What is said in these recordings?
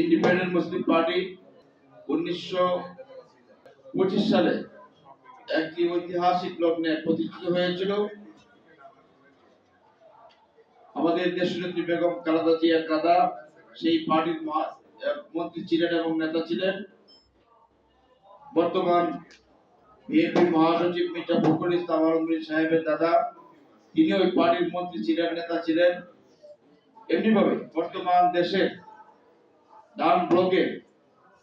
Independent Muslim party উনিশশো পঁচিশ সালে একটি ঐতিহাসিক লগ্নে প্রতিষ্ঠিত হয়েছিল। আমাদের দেশনেত্রী বেগম খালেদা জিয়া কাদা সেই পার্টির মন্ত্রী ছিলেন এবং নেতা ছিলেন। বর্তমান বিএনপি মহাসচিব মির্জা ফখরুল ইসলাম আলমগীর সাহেবের দাদা তিনি ওই পার্টির মন্ত্রী ছিলেন, নেতা ছিলেন। এমনি ভাবে বর্তমান দেশের ডান ব্লকের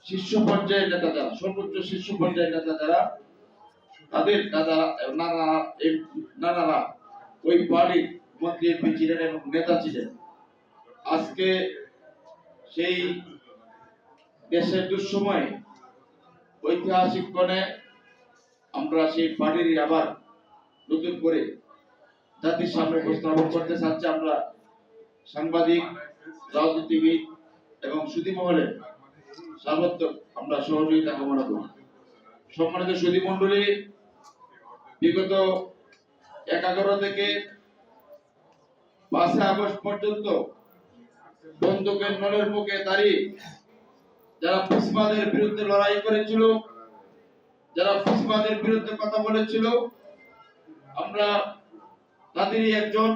শীর্ষ পর্যায়ের নেতা যারা, সর্বোচ্চ শীর্ষ পর্যায়ের নেতা যারা, তাদের নানারা ওই পার্টির মন্ত্রী ছিলেন এবং নেতা ছিলেন। আজকে সেই দেশের দুঃসময়ে ঐতিহাসিক কোণে আমরা সেই পার্টিরই আবার নতুন করে জাতির সামনে উপস্থাপন করতে চাচ্ছি আমরা সাংবাদিক, রাজনীতিবিদ এবং সুদী মহলের সর্বাত্মক আমরা সহযোগিতা কামনা করি। সম্মানিত সুদী মন্ডলী বিগত এক এগারো থেকে পাঁচে আগস্ট পর্যন্ত বন্দুকের নলের মুখে দাঁড়িয়ে যারা ফিসবাদের বিরুদ্ধে লড়াই করেছিল, যারা ফিসবাদের বিরুদ্ধে কথা বলেছিল, আমরা তাদেরই একজন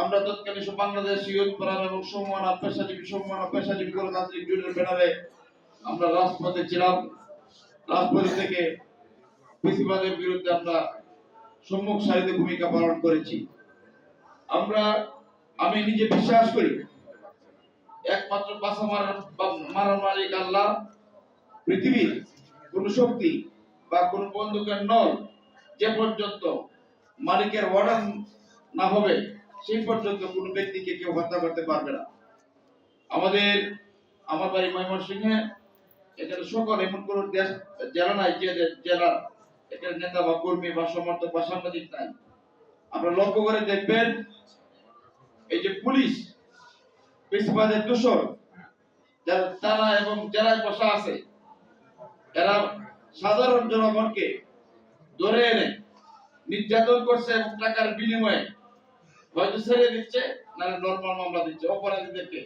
আমরা তৎকালীন সব বাংলাদেশ ইউথ ফোরাম এবং সম্মান পেশাজীবী সম্মান পেশাজীবী গণতান্ত্রিক জোটের ব্যানারে আমরা রাজপথে ছিলাম। রাজপথ থেকে ফিসবাদের বিরুদ্ধে আমরা সম্মুখ সারিতে ভূমিকা পালন করেছি। আমরা, আমি নিজে বিশ্বাস করি, একমাত্র পাশা মারার মারার মালিক আল্লাহ, পৃথিবীর কোন শক্তি বা কোন বন্দুকের নল যে পর্যন্ত মালিকের অর্ডার না হবে সেই পর্যন্ত কোন ব্যক্তিকে কেউ হত্যা করতে পারবে না। আমাদের, আমার বাড়ি ময়মনসিংহে, এখানে সকল এমন কোন দেশ, জেলা নাই যে জেলার এখানে নেতা বা কর্মী বা সমর্থক বা সাংবাদিক নাই। আপনারা লক্ষ্য করে দেখবেন, এই যে পুলিশ বেশিরভাগের দূষণ যারা তারা এবং জেলায় বসা আছে, এরা সাধারণ জনগণকে ধরে এনে নির্যাতন করছে এবং টাকার বিনিময়ে হয়তো ছেড়ে দিচ্ছে নর্মাল মামলা দিচ্ছে, অপরাধীদেরকে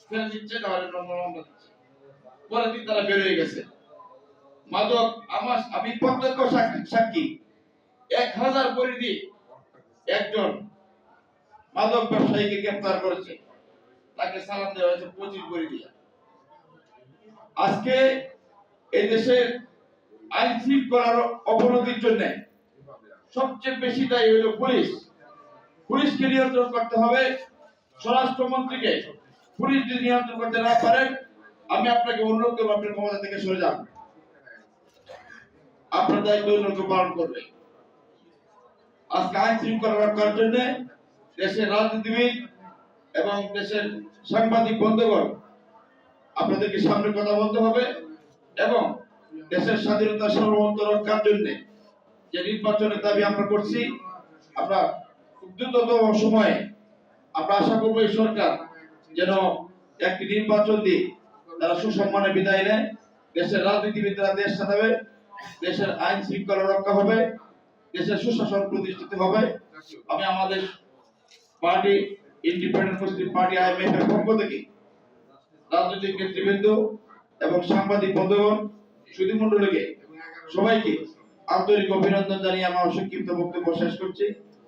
ছেড়ে দিচ্ছে নর্মাল মামলা দিচ্ছে। পরের দিন তারা বেরিয়ে গেছে। মাদক আমার আমি প্রত্যক্ষ সাক্ষী এক হাজার পরিধি একজন মাদক ব্যবসায়ীকে গ্রেফতার করেছে। তাকে সালাম দেওয়া হয়েছে পঁচিশ পরিধি। আজকে এই দেশের আইন শৃঙ্খলার অবনতির জন্য সবচেয়ে বেশি দায়ী হলো পুলিশ। পুলিশকে নিয়ন্ত্রণ করতে হবে? স্বরাষ্ট্রমন্ত্রীকে পুলিশ যদি নিয়ন্ত্রণ করতে না পারেন আমি আপনাকে অনুরোধ করব, আপনি ক্ষমতা থেকে সরে যান। আপনার দায়িত্ব অন্য কেউ পালন করবে। আজকে আইন শৃঙ্খলা রক্ষার জন্য দেশের রাজনীতিবিদ এবং দেশের সাংবাদিক বন্ধুগণ, আপনাদেরকে সামনে কথা বলতে হবে এবং দেশের স্বাধীনতা সার্বভৌমত্ব রক্ষার জন্য যে নির্বাচনের দাবি আমরা করছি, আমরা দ্রুততম সময়ে আমরা আশা করব এই সরকার যেন একটি নির্বাচন দিয়ে তারা সুসম্মানে বিদায় নেয়, দেশের রাজনীতিবিদরা দেশ চালাবে দেশের আইন শৃঙ্খলা রক্ষা হবে, দেশের সুশাসন প্রতিষ্ঠিত হবে। আমি আমাদের party, independent Muslim party IMF এর পক্ষ থেকে রাজনৈতিক নেতৃবৃন্দ এবং সাংবাদিক বন্ধুগণ সুদীমন্ডলীকে সবাইকে আন্তরিক অভিনন্দন জানিয়ে আমার সংক্ষিপ্ত বক্তব্য শেষ করছি।